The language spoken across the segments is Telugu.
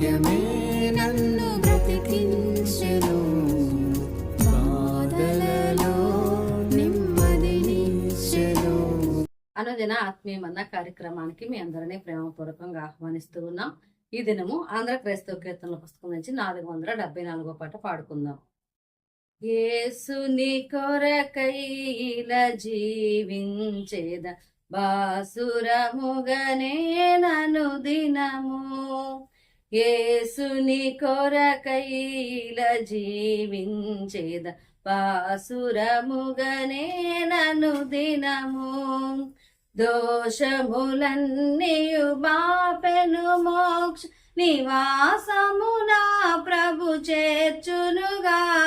వాక్యమే నన్ను బ్రతికించెను. బాధలలో నెమ్మదినిచ్చెను అనుదిన ఆత్మీయమన్న కార్యక్రమానికి మీ అందరినీ ప్రేమపూర్వకంగా ఆహ్వానిస్తూ ఉన్నాం. ఈ దినము ఆంధ్ర క్రైస్తవ కీర్తనల పుస్తకం నుంచి నాలుగు వందల డెబ్బై నాలుగో పాట పాడుకుందాం. ఏసుని కొరకైల జీవించేద బాసురముగనే నను దినము. ఏసుని కొరకైల జీవించేద పాసురముగనే నను దినము. దోషములన్నీయు బాపెను మోక్ష నివాసమునా ప్రభు చేర్చునుగా.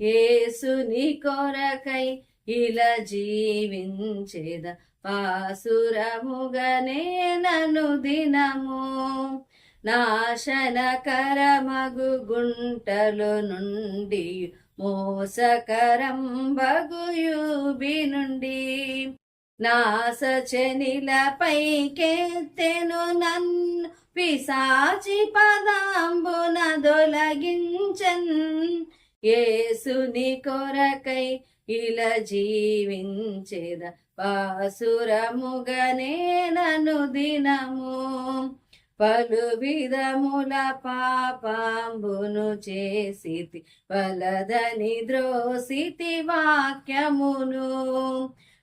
ఏసుని కొరకై ఇలా జీవించేద పాసురముగనే నను దినము. నాశనకరమగు గుంటలు నుండి మోసకరం బగుయూబి నుండి నాసచనిలపై కెత్తెను నన్ను పిశాచి పదాంబున దొలగించన్. ఏసుని కొరకై ఇలా జీవించేద పాసురముగనే నను దినము. పలు విధముల పాపాంబును చేసితి వలదని ద్రోసితి వాక్యమును.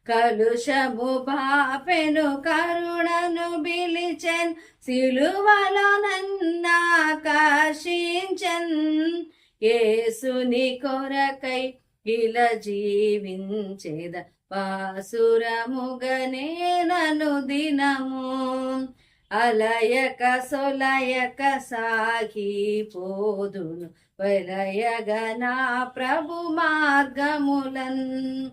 కలుషము పాపెను కరుణను బిలిచెన్ సిలువలో నన్నాకర్షించన్ ఏసుని కొరకై ఇలా జీవించేద పాసురముగనే నను దినము. అలయక సొలయక సాగిపోదును వలయగనా ప్రభు మార్గములన్.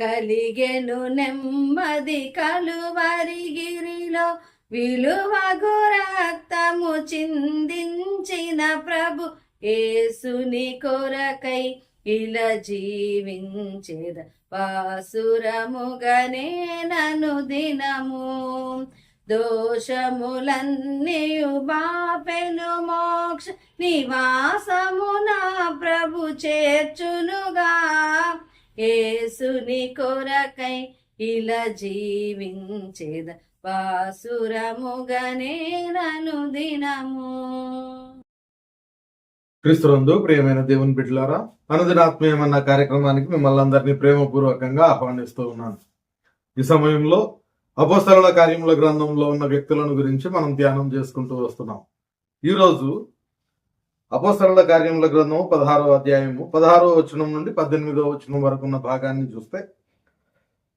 కలిగెను నెమ్మది కలువరిగిరిలో విలువగు రక్తము చిందించిన ప్రభు ఏసుని కొరకై ఇలా జీవించేద. పాసురముగనే నను దినము దోషములన్నీయు బాపెను మోక్ష నివాసమున ప్రభు చేర్చునుగా. ఏసుని కొరకై ఇలా జీవించేద వాసురముగనేనను దినము. క్రీస్తునందు ప్రియమైన దేవుని బిడ్డలారా అనుదినాత్మీయమన్న కార్యక్రమానికి మిమ్మల్ని అందరినీ ప్రేమపూర్వకంగా ఆహ్వానిస్తూ ఉన్నాను. ఈ సమయంలో అపోస్తల కార్యముల గ్రంథంలో ఉన్న వ్యక్తులను గురించి మనం ధ్యానం చేసుకుంటూ వస్తున్నాం. ఈరోజు అపోస్తల కార్యముల గ్రంథము పదహారో అధ్యాయము పదహారో వచనం నుండి పద్దెనిమిదో వచనం వరకు ఉన్న భాగాన్ని చూస్తే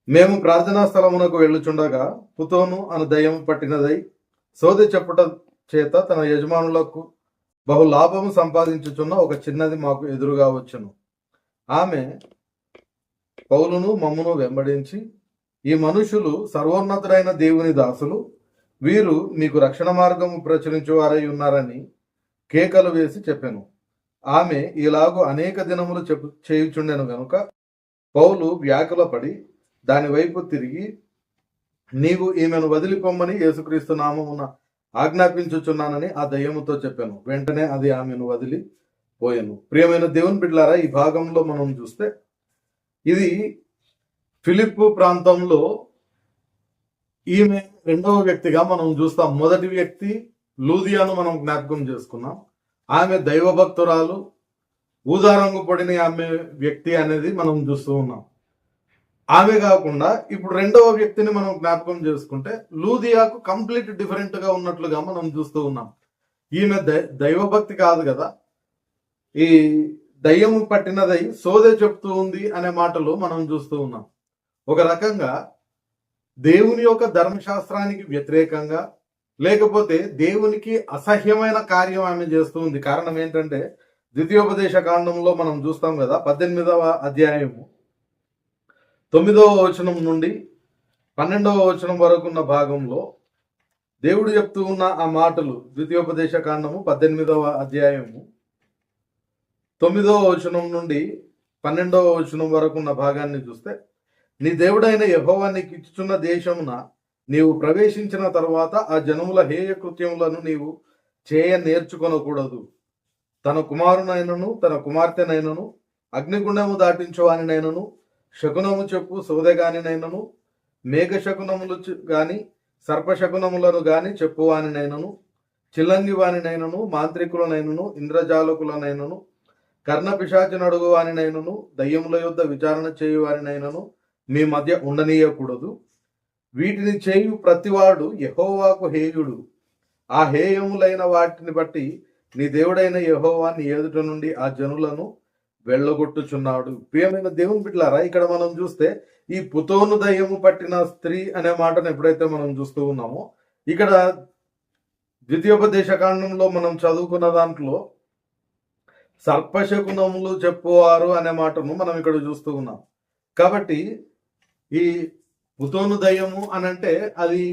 మేము ప్రార్థనా స్థలమునకు వెళ్ళుచుండగా పుతోను అను దయ్యం పట్టినదై సోది చెప్పుట చేత తన యజమానులకు బహు లాభము సంపాదించుచున్న ఒక చిన్నది మాకు ఎదురుగా వచ్చును. ఆమె పౌలును మమ్మును వెంబడించి ఈ మనుషులు సర్వోన్నతుడైన దేవుని దాసులు. వీరు మీకు రక్షణ మార్గము ప్రచురించేవారై ఉన్నారని కేకలు వేసి చెప్పాను. ఆమె ఇలాగు అనేక దినములు చెప్పు చేయుచుండెను గనుక పౌలు వ్యాకులపడి దాని వైపు తిరిగి నీవు ఈమెను వదిలిపోమ్మని యేసుక్రీస్తు నామమున ఆజ్ఞాపించుచున్నానని ఆ దయ్యముతో చెప్పాను. వెంటనే అది ఆమెను వదిలి పోయాను ప్రియమైన దేవుని బిడ్డలారా ఈ భాగంలో మనం చూస్తే ఇది ఫిలిప్ ప్రాంతంలో ఈమె రెండవ వ్యక్తిగా మనం చూస్తాం. మొదటి వ్యక్తి లూదియాను మనం జ్ఞాపకం చేసుకున్నాం. ఆమె దైవభక్తురాలు. ఊదారంగు పడిన ఆమె వ్యక్తి అనేది మనం చూస్తూ ఉన్నాం. ఆమె కాకుండా ఇప్పుడు రెండవ వ్యక్తిని మనం జ్ఞాపకం చేసుకుంటే లూదియాకు కంప్లీట్ డిఫరెంట్గా ఉన్నట్లుగా మనం చూస్తూ ఉన్నాం. ఈమె దై- దైవభక్తి కాదు కదా. ఈ దయ్యము పట్టినదై సోదే చెప్తూ ఉంది అనే మాటలు మనం చూస్తూ ఉన్నాం. ఒక రకంగా దేవుని యొక్క ధర్మశాస్త్రానికి వ్యతిరేకంగా లేకపోతే దేవునికి అసహ్యమైన కార్యం ఆమె చేస్తుంది కారణం ఏంటంటే ద్వితీయోపదేశ కాండంలో మనం చూస్తాం కదా పద్దెనిమిదవ అధ్యాయము. తొమ్మిదవ వచనం నుండి పన్నెండవ వచనం వరకు ఉన్న భాగంలో దేవుడు చెప్తూ ఉన్న ఆ మాటలు ద్వితీయోపదేశ కాండము పద్దెనిమిదవ అధ్యాయము. తొమ్మిదవ వచనం నుండి పన్నెండవ వచనం వరకు ఉన్న భాగాన్ని చూస్తే నీ దేవుడైన యెహోవా నీకు ఇచ్చుచున్న దేశమున నీవు ప్రవేశించిన తర్వాత ఆ జనముల హేయ కృత్యములను నీవు చేయ నేర్చుకొనకూడదు. తన కుమారునైనను తన కుమార్తెనైనను అగ్నిగుండము దాటించువానినైనను శకునము చెప్పు సోదెగానినైనను మేఘ శకునములు చు- గాని సర్పశకునములను గాని చెప్పువానినైనను చిల్లంగి వానినైనను మాంత్రికులనైనను ఇంద్రజాలకులనైనను కర్ణ పిశాచి నడుగువానినైనను దయ్యముల యొద్ద విచారణ చేయువానినైనను మీ మధ్య ఉండనీయకూడదు. వీటిని చేయు ప్రతివాడు యహోవాకు హేయుడు. ఆ హేయములైన వాటిని బట్టి నీ దేవుడైన యహోవా నీ ఎదుట నుండి ఆ జనులను వెళ్ళగొట్టుచున్నాడు. ప్రియమైన దేవుని బిడ్డలారా ఇక్కడ మనం చూస్తే ఈ పుతోను దయ్యము పట్టిన స్త్రీ అనే మాటను ఎప్పుడైతే మనం చూస్తూ ఉన్నామో ఇక్కడ ద్వితీయోపదేశ కాండంలో మనం చదువుకున్న దాంట్లో సర్పశకునములు చెప్పువారు అనే మాటను మనం ఇక్కడ చూస్తూ ఉన్నాం. కాబట్టి ఈ పుతోను దయ్యము అని అంటే అది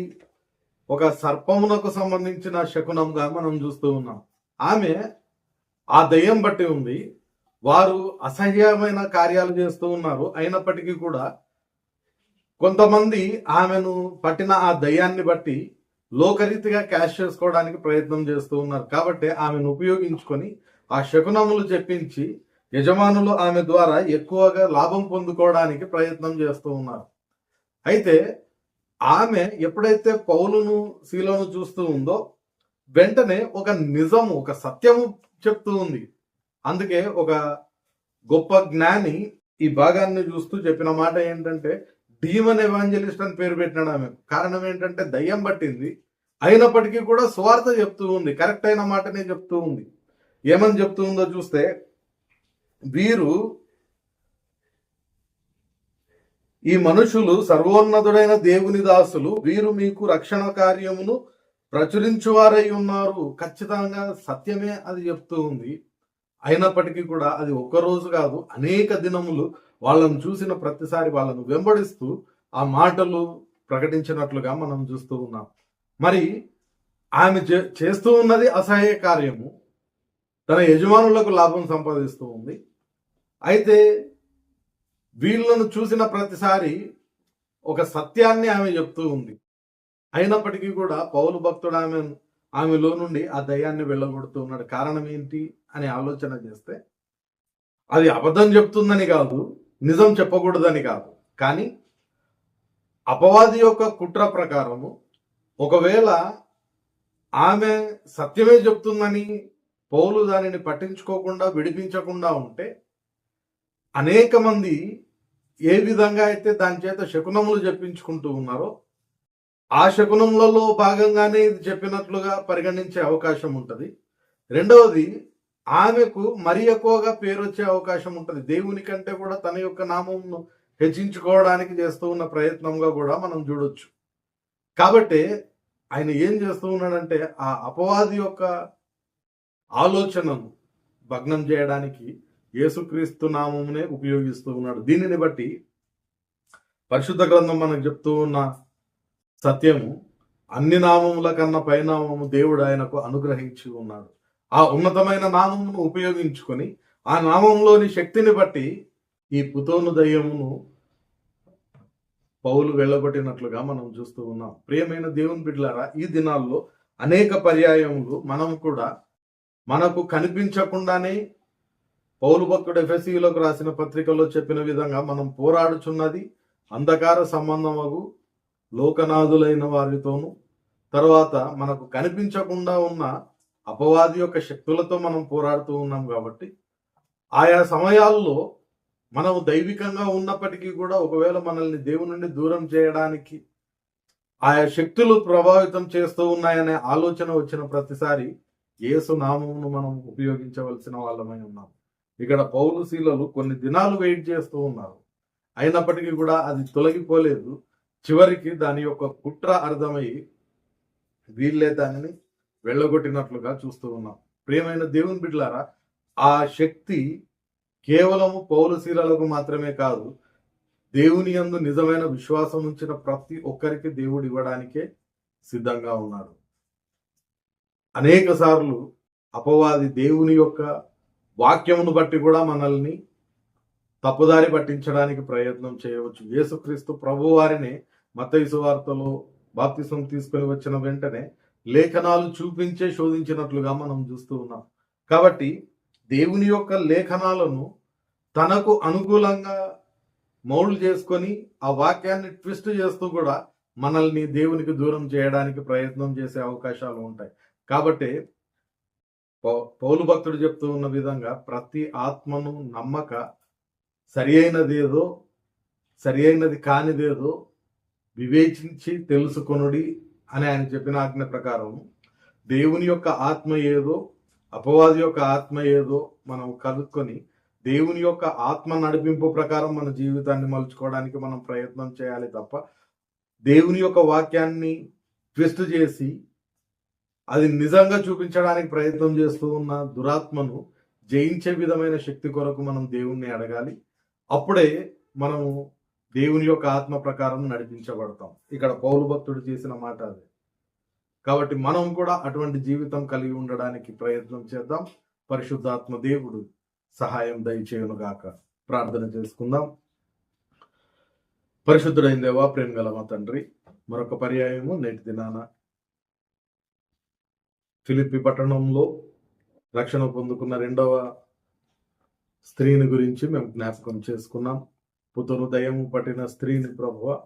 ఒక సర్పమునకు సంబంధించిన శకునంగా మనం చూస్తూ ఉన్నాం. ఆమె ఆ దయ్యం బట్టి ఉంది. వారు అసహ్యమైన కార్యాలు చేస్తూ ఉన్నారు. అయినప్పటికీ కూడా కొంతమంది ఆమెను పట్టిన ఆ దయ్యాన్ని బట్టి లోకరీతిగా క్యాష్ చేసుకోవడానికి ప్రయత్నం చేస్తూ ఉన్నారు. కాబట్టి ఆమెను ఉపయోగించుకొని ఆ శకునములు చెప్పించి యజమానులు ఆమె ద్వారా ఎక్కువగా లాభం పొందుకోవడానికి ప్రయత్నం చేస్తూ ఉన్నారు. అయితే ఆమె ఎప్పుడైతే పౌలును శీలను చూస్తూ ఉందో వెంటనే ఒక నిజము ఒక సత్యము చెప్తూ ఉంది. అందుకే ఒక గొప్ప జ్ఞాని ఈ భాగాన్ని చూస్తూ చెప్పిన మాట ఏంటంటే డీమన్ ఎవాంజలిస్ట్ అని పేరు పెట్టినాడు ఆమె. కారణం ఏంటంటే దయ్యం పట్టింది. అయినప్పటికీ కూడా స్వార్థ చెప్తూ ఉంది. కరెక్ట్ అయిన మాటనే చెప్తూ ఉంది. ఏమని చెప్తూ ఉందో చూస్తే వీరు ఈ మనుషులు సర్వోన్నతుడైన దేవుని దాసులు వీరు మీకు రక్షణ కార్యమును ప్రచురించువారై ఉన్నారు. ఖచ్చితంగా సత్యమే అది చెప్తూ ఉంది. అయినప్పటికీ కూడా అది ఒక్క రోజు కాదు అనేక దినములు వాళ్ళను చూసిన ప్రతిసారి వాళ్ళను వెంబడిస్తూ ఆ మాటలు ప్రకటించినట్లుగా మనం చూస్తూ ఉన్నాం. మరి ఆమె చే- చేస్తూ ఉన్నది అసహ్య కార్యము తన యజమానులకు లాభం సంపాదిస్తూ ఉంది. అయితే వీళ్ళను చూసిన ప్రతిసారి ఒక సత్యాన్ని ఆమె చెప్తూ ఉంది. అయినప్పటికీ కూడా పౌలు భక్తుడు ఆమె ఆమెలో నుండి ఆ దయ్యాన్ని వెళ్ళగొడుతూ ఉన్నాడు. కారణం ఏంటి అని ఆలోచన చేస్తే అది అబద్ధం చెప్తుందని కాదు నిజం చెప్పకూడదని కాదు. కానీ అపవాది యొక్క కుట్ర ప్రకారము ఒకవేళ ఆమె సత్యమే చెప్తుందని పౌలు దానిని పట్టించుకోకుండా విడిపించకుండా ఉంటే అనేక మంది ఏ విధంగా అయితే దాని చేత శకునములు చెప్పించుకుంటూ ఉన్నారో ఆ శకునములలో భాగంగానే ఇది చెప్పినట్లుగా పరిగణించే అవకాశం ఉంటుంది. రెండవది ఆమెకు మరి ఎక్కువగా పేరు వచ్చే అవకాశం ఉంటుంది. దేవుని కంటే కూడా తన యొక్క నామంను హెచ్చించుకోవడానికి చేస్తూ ఉన్న ప్రయత్నంగా కూడా మనం చూడొచ్చు. కాబట్టి ఆయన ఏం చేస్తూ ఉన్నాడంటే ఆ అపవాది యొక్క ఆలోచనను భగ్నం చేయడానికి యేసుక్రీస్తు నామమునే ఉపయోగిస్తూ ఉన్నాడు. దీనిని బట్టి పరిశుద్ధ గ్రంథం మనకు చెప్తూ ఉన్న సత్యము అన్ని నామముల కన్నా పైనామము దేవుడు ఆయనకు అనుగ్రహించి ఉన్నాడు. ఆ ఉన్నతమైన నామమును ఉపయోగించుకొని ఆ నామంలోని శక్తిని బట్టి ఈ పుతోను దయ్యమును పౌలు వెళ్ళగొట్టినట్లుగా మనం చూస్తూ ఉన్నాం. ప్రియమైన దేవుని బిడ్డలారా ఈ దినాల్లో అనేక పర్యాయములు మనం కూడా మనకు కనిపించకుండానే పౌలు భక్తుడు ఎఫ్ఎస్సిలోకి రాసిన పత్రికలో చెప్పిన విధంగా మనం పోరాడుచున్నది అంధకార సంబంధమగు లోకనాథులైన వారితోనూ. తర్వాత మనకు కనిపించకుండా ఉన్న అపవాది యొక్క శక్తులతో మనం పోరాడుతూ ఉన్నాం కాబట్టి ఆయా సమయాల్లో మనం దైవికంగా ఉన్నప్పటికీ కూడా ఒకవేళ మనల్ని దేవుని నుండి దూరం చేయడానికి ఆయా శక్తులు ప్రభావితం చేస్తూ ఉన్నాయనే ఆలోచన వచ్చిన ప్రతిసారి యేసు నామమును మనం ఉపయోగించవలసిన వాళ్ళమై ఉన్నాము ఇక్కడ పౌరుశీలలు కొన్ని దినాలు వెయిట్ చేస్తూ ఉన్నారు. అయినప్పటికీ కూడా అది తొలగిపోలేదు. చివరికి దాని యొక్క కుట్ర అర్థమై వీళ్ళే దానిని వెళ్ళగొట్టినట్లుగా చూస్తూ ఉన్నాం. ప్రియమైన దేవుని బిడ్లారా ఆ శక్తి కేవలము పౌలు శీలలకు మాత్రమే కాదు దేవుని యందు నిజమైన విశ్వాసం ఉంచిన ప్రతి ఒక్కరికి దేవుడు ఇవ్వడానికే సిద్ధంగా ఉన్నాడు. అనేక సార్లు అపవాది దేవుని యొక్క వాక్యమును బట్టి కూడా మనల్ని తప్పుదారి పట్టించడానికి ప్రయత్నం చేయవచ్చు. యేసుక్రీస్తు ప్రభు వారిని మతయుసు వార్తలో బాప్తిసం తీసుకొని వచ్చిన వెంటనే లేఖనాలు చూపించే శోధించినట్లుగా మనం చూస్తూ ఉన్నాం. కాబట్టి దేవుని యొక్క లేఖనాలను తనకు అనుకూలంగా మౌల్డ్ చేసుకొని ఆ వాక్యాన్ని ట్విస్ట్ చేస్తూ కూడా మనల్ని దేవునికి దూరం చేయడానికి ప్రయత్నం చేసే అవకాశాలు ఉంటాయి. కాబట్టి పౌలు భక్తుడు చెప్తూ ఉన్న విధంగా ప్రతి ఆత్మను నమ్మక సరి అయినదేదో సరి అయినది కానిదేదో వివేచించి తెలుసుకొనుడి అని ఆయన చెప్పిన ఆజ్ఞ ప్రకారం దేవుని యొక్క ఆత్మ ఏదో అపవాది యొక్క ఆత్మ ఏదో మనం కనుక్కొని దేవుని యొక్క ఆత్మ నడిపింపు ప్రకారం మన జీవితాన్ని మలుచుకోవడానికి మనం ప్రయత్నం చేయాలి తప్ప దేవుని యొక్క వాక్యాన్ని ట్విస్ట్ చేసి అది నిజంగా చూపించడానికి ప్రయత్నం చేస్తూ ఉన్న దురాత్మను జయించే విధమైన శక్తి కొరకు మనం దేవుణ్ణి అడగాలి. అప్పుడే మనము దేవుని యొక్క ఆత్మ ప్రకారం నడిపించబడతాం. ఇక్కడ పౌరు భక్తుడు చేసిన మాట అది. కాబట్టి మనం కూడా అటువంటి జీవితం కలిగి ఉండడానికి ప్రయత్నం చేద్దాం. పరిశుద్ధాత్మ దేవుడు సహాయం దయచేయును గాక. ప్రార్థన చేసుకుందాం. పరిశుద్ధుడైన దేవా ప్రేమ గల మా తండ్రి మరొక పర్యాయము నేటి దినాన ఫిలిప్పి పట్టణంలో రక్షణ పొందుకున్న రెండవ స్త్రీని గురించి మేము జ్ఞాపకం చేసుకున్నాం. పుతను దయము పట్టిన స్త్రీని ప్రభువ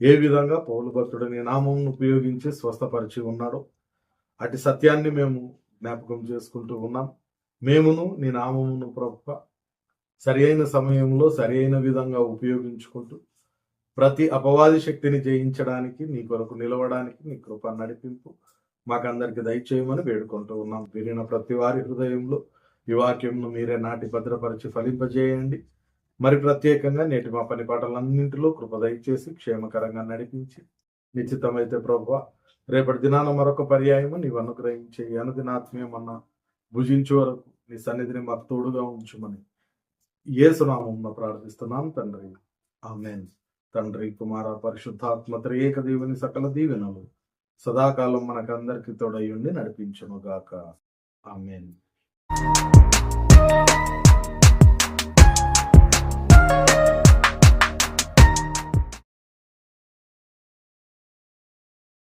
ఏ విధంగా పౌలు భక్తుడు నామం ఉపయోగించి స్వస్థపరిచి ఉన్నాడు అటు సత్యాన్ని మేము జ్ఞాపకం చేసుకుంటూ ఉన్నాం. మేమును నీ నామమును ప్రభువ సరి అయిన సమయంలో సరి అయిన విధంగా ఉపయోగించుకుంటూ ప్రతి అపవాది శక్తిని జయించడానికి నీ కొరకు నిలవడానికి నీ కృప నడిపింపు మాకందరికి దయచేయమని వేడుకుంటూ ఉన్నాం. విరిన ప్రతి వారి హృదయంలో ఈ వాక్యంను మీరే నాటి భద్రపరిచి ఫలింపజేయండి. మరి ప్రత్యేకంగా నేటి మా పని పాటలన్నింటిలో కృప దయచేసి క్షేమకరంగా నడిపించి నిశ్చితమైతే ప్రభు రేపటి దినాన మరొక పర్యాయము నీవు అనుగ్రహించే ఈ అనుదినాత్మీయమన్న భుజించే వరకు నీ సన్నిధిని మాకు తోడుగా ఉంచుమని ఏసునామం ప్రార్థిస్తున్నాం తండ్రి. ఆమెన్. తండ్రి కుమార పరిశుద్ధాత్మ త్రియేక దేవుని సకల దీవెనలు సదాకాలం మనకందరికీ నడిపించను ఒక ఆమెన్.